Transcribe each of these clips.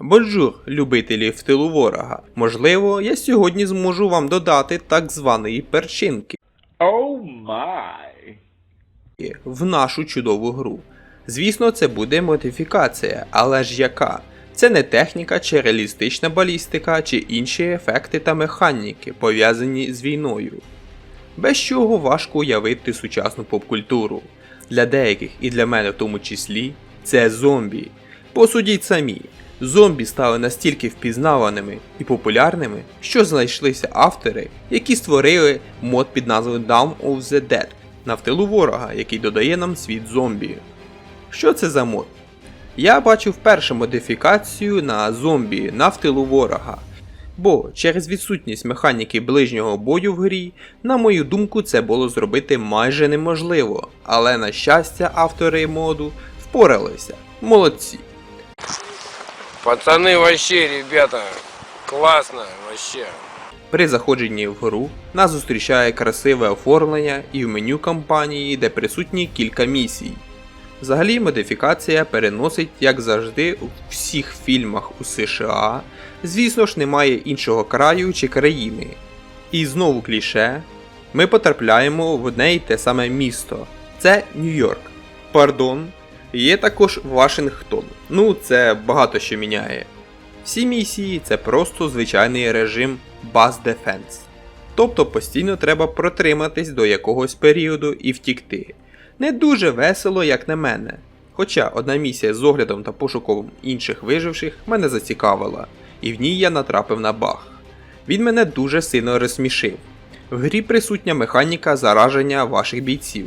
Бонжур, любителі в тилу ворога. Можливо, я сьогодні зможу вам додати так званої перчинки Oh my. в нашу чудову гру. Звісно, це буде модифікація, але ж яка? Це не техніка чи реалістична балістика, чи інші ефекти та механіки, пов'язані з війною. Без чого важко уявити сучасну попкультуру. Для деяких і для мене в тому числі це зомбі. Посудіть самі, зомбі стали настільки впізнаваними і популярними, що знайшлися автори, які створили мод під назвою Down of the Dead на втилу ворога, який додає нам світ зомбі. Що це за мод? Я бачив першу модифікацію на зомбі на втилу ворога. Бо через відсутність механіки ближнього бою в грі, на мою думку, це було зробити майже неможливо, але на щастя автори моду впоралися. Молодці. Пацаны вообще, ребята, классно вообще. При заходженні в гру нас зустрічає красиве оформлення і в меню кампанії, де присутні кілька місій. Взагалі модифікація переносить, як завжди, у всіх фільмах у США. Звісно ж, немає іншого краю чи країни. І знову кліше, ми потрапляємо в одне й те саме місто. Це Нью-Йорк. Пардон, є також Вашингтон. Ну, це багато що міняє. Всі місії це просто звичайний режим Bus Defense. Тобто постійно треба протриматись до якогось періоду і втікти. Не дуже весело, як на мене. Хоча одна місія з оглядом та пошуком інших виживших мене зацікавила, і в ній я натрапив на баг. Він мене дуже сильно розсмішив. В грі присутня механіка зараження ваших бійців.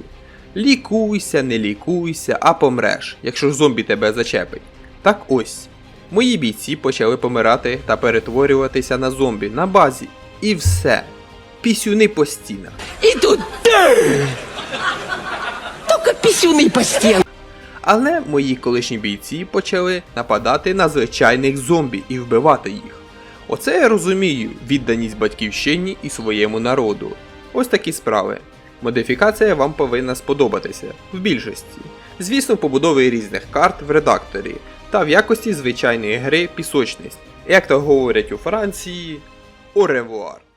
Лікуйся, не лікуйся, а помреш, якщо зомбі тебе зачепить. Так ось. Мої бійці почали помирати та перетворюватися на зомбі на базі. І все. Пісюни по стінах. И тут только писюны по стенам. Але мої колишні бійці почали нападати на звичайних зомбі і вбивати їх. Оце я розумію відданість батьківщині і своєму народу. Ось такі справи. Модифікація вам повинна сподобатися в більшості. Звісно, побудови різних карт в редакторі та в якості звичайної гри пісочність. Як то говорять у Франції, revoir.